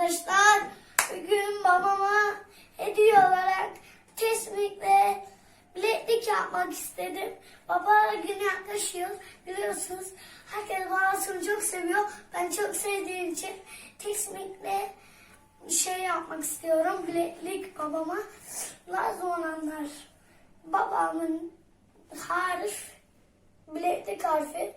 arkadaşlar. Bugün babama hediye olarak kesmikle bileklik yapmak istedim. Baba günü yaklaşıyor. Biliyorsunuz herkes babasını çok seviyor. Ben çok sevdiğim için kesmikle şey yapmak istiyorum. Bileklik babama. Lazım olanlar babamın harf, bileklik harfi,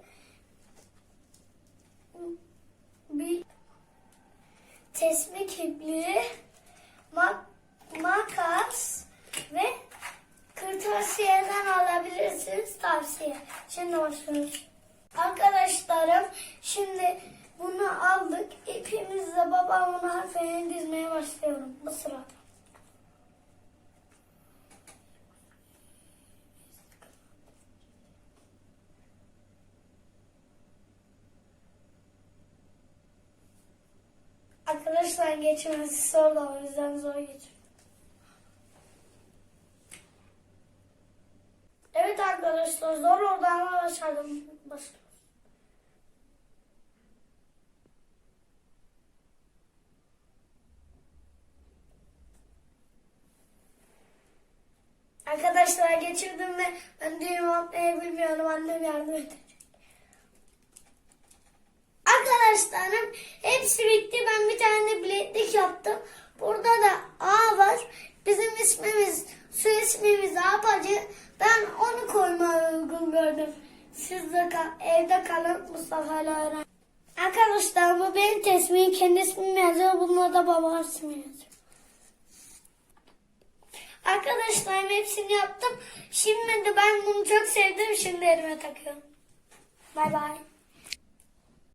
kırtasiyeden alabilirsiniz tavsiye. Şimdi başlıyoruz. Arkadaşlarım şimdi bunu aldık. İpimizle babamın harfini dizmeye başlıyorum bu sırada. Arkadaşlar geçmesi zor da o yüzden zor geçiyor. Evet arkadaşlar zor oldu ama başardım. Başladım. Arkadaşlar geçirdim ve ben düğüm atmayı bilmiyorum. Annem yardım edecek. Arkadaşlarım hepsi bitti. Ben bir tane bileklik yaptım. İsmimiz Apacı. Ben onu koymaya uygun gördüm. Siz de kal- evde kalın Mustafa ile öğren. Arkadaşlar bu benim tesmihim. Kendi ismim yazıyor. Bunda da baba ismi yazıyor. Arkadaşlar hepsini yaptım. Şimdi de ben bunu çok sevdim. Şimdi elime takıyorum. Bay bay.